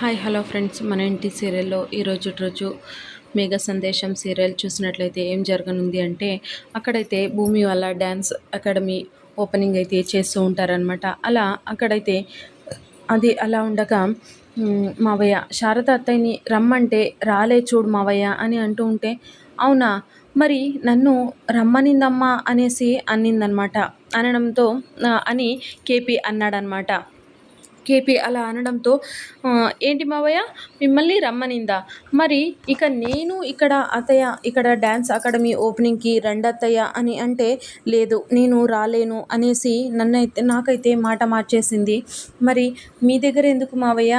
Hi hello friends. మన ఇంటి సీరియల్లో ఈరోజు రోజు మేఘ సందేశం సీరియల్ చూసినట్లయితే ఏం జరగనుంది అంటే అక్కడైతే భూమి వల్ల డ్యాన్స్ అకాడమీ ఓపెనింగ్ అయితే చేస్తూ ఉంటారనమాట అలా అక్కడైతే అది అలా ఉండగా మావయ్య శారద అత్తయ్యని రమ్మంటే రాలే చూడు మావయ్య అని అంటూ ఉంటే అవునా? మరి నన్ను రమ్మనిందమ్మా అనేసి అన్నిందనమాట అనడంతో అని కేపీ అన్నాడనమాట కేపీ అలా అనడంతో ఏంటి మావయ్య? మిమ్మల్ని రమ్మనిందా? మరి ఇక నేను ఇక్కడ అత్తయ్య ఇక్కడ డ్యాన్స్ అకాడమీ ఓపెనింగ్కి రెండత్తయ్య అని అంటే లేదు నేను రాలేను అనేసి నన్నైతే నాకైతే మాట మార్చేసింది. మరి మీ దగ్గర ఎందుకు మావయ్య?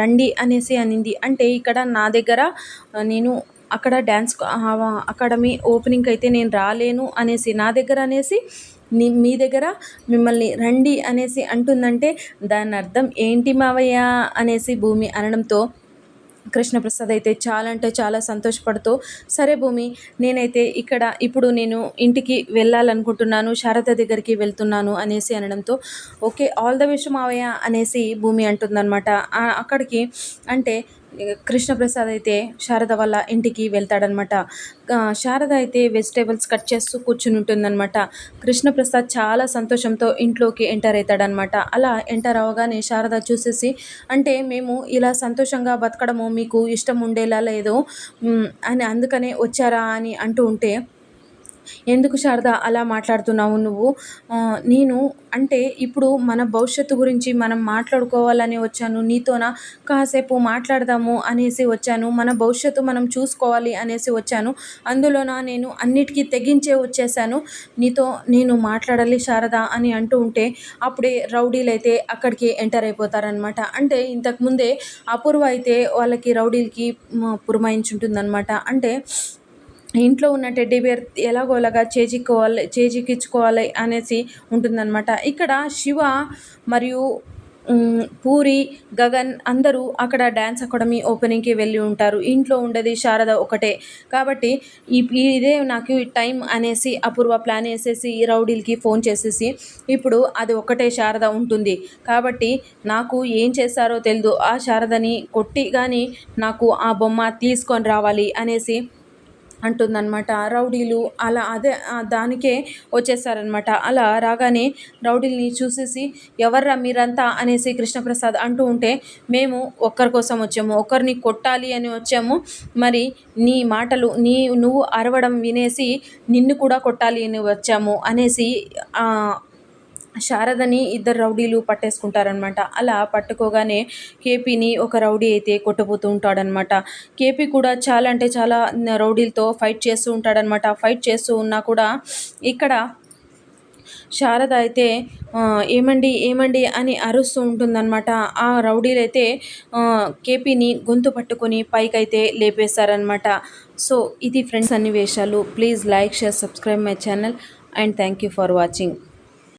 రండి అనేసి అనింది. అంటే ఇక్కడ నా దగ్గర నేను అక్కడ డ్యాన్స్ అకాడమీ ఓపెనింగ్ అయితే నేను రాలేను అనేసి నా దగ్గర అనేసి మీ దగ్గర మిమ్మల్ని రండి అనేసి అంటుందంటే దాని అర్థం ఏంటి మావయ్య అనేసి భూమి అనడంతో కృష్ణప్రసాద్ అయితే చాలా అంటే చాలా సంతోషపడుతూ సరే భూమి నేనైతే ఇక్కడ ఇప్పుడు నేను ఇంటికి వెళ్ళాలనుకుంటున్నాను శారద దగ్గరికి వెళ్తున్నాను అనేసి అనడంతో ఓకే ఆల్ ద విష్ మావయ్య అనేసి భూమి అంటుందన్నమాట. అక్కడికి అంటే కృష్ణప్రసాద్ అయితే శారద వాళ్ళ ఇంటికి వెళ్తాడనమాట. శారద అయితే వెజిటేబుల్స్ కట్ చేస్తూ కూర్చుని ఉంటుందన్నమాట కృష్ణప్రసాద్ చాలా సంతోషంతో ఇంట్లోకి ఎంటర్ అవుతాడనమాట. అలా ఎంటర్ అవగానే శారద చూసేసి అంటే మేము ఇలా సంతోషంగా బతకడము మీకు ఇష్టం ఉండేలా లేదు. అని అందుకనే వచ్చారా? అని అంటూ ఉంటే ఎందుకు శారద అలా మాట్లాడుతున్నావు నువ్వు? నేను అంటే ఇప్పుడు మన భవిష్యత్తు గురించి మనం మాట్లాడుకోవాలని వచ్చాను నీతోన కాసేపు మాట్లాడదాము అనేసి వచ్చాను మన భవిష్యత్తు మనం చూసుకోవాలి అనేసి వచ్చాను అందులోన నేను అన్నిటికీ తెగించే వచ్చేసాను నీతో నేను మాట్లాడాలి శారద అని అంటూ ఉంటే అప్పుడే రౌడీలు అయితే అక్కడికి ఎంటర్ అయిపోతారనమాట అంటే ఇంతకుముందే అపూర్వ అయితే వాళ్ళకి రౌడీలకి పురమాయించుంటుందన్నమాట. అంటే ఇంట్లో ఉన్న టెడ్డీ బేర్ ఎలాగోలాగా చేజిక్కోవాలి చేజిక్కించుకోవాలి అనేసి ఉంటుందన్నమాట. ఇక్కడ శివ మరియు పూరి గగన్ అందరూ అక్కడ డ్యాన్స్ అకాడమీ ఓపెనింగ్కి వెళ్ళి ఉంటారు. ఇంట్లో ఉండేది శారద ఒకటే. కాబట్టి ఈ ఇదే నాకు టైం అనేసి అపూర్వ ప్లాన్ వేసేసి రౌడీలకి ఫోన్ చేసేసి ఇప్పుడు అది ఒకటే శారద ఉంటుంది. కాబట్టి నాకు ఏం చేస్తారో తెలియదు ఆ శారదని కొట్టి కానీ నాకు ఆ బొమ్మ తీసుకొని రావాలి అనేసి అంటుందన్నమాట. రౌడీలు అలా అదే దానికే వచ్చేసారనమాట అలా రాగానే రౌడీల్ని చూసేసి ఎవర్రా మీరంతా అనేసి కృష్ణప్రసాద్ అంటూ ఉంటే మేము ఒక్కరి కోసం వచ్చాము ఒకరిని కొట్టాలి అని వచ్చాము. మరి నీ మాటలు నీ నువ్వు అరవడం వినేసి నిన్ను కూడా కొట్టాలి అని వచ్చాము అనేసి శారదని ఇద్దరు రౌడీలు పట్టేసుకుంటారనమాట అలా పట్టుకోగానే కేపీని ఒక రౌడీ అయితే కొట్టబోతూ ఉంటాడనమాట కేపీ కూడా చాలా అంటే చాలా రౌడీలతో ఫైట్ చేస్తూ ఉంటాడనమాట ఫైట్ చేస్తూ ఉన్నా కూడా ఇక్కడ శారద అయితే ఏమండి ఏమండి అని అరుస్తూ ఉంటుందన్నమాట. ఆ రౌడీలు అయితే కేపీని గొంతు పట్టుకొని పైకైతే లేపేశారనమాట సో ఇది ఫ్రెండ్స్ సన్నివేశాలు. Please like share subscribe my channel and thank you for watching.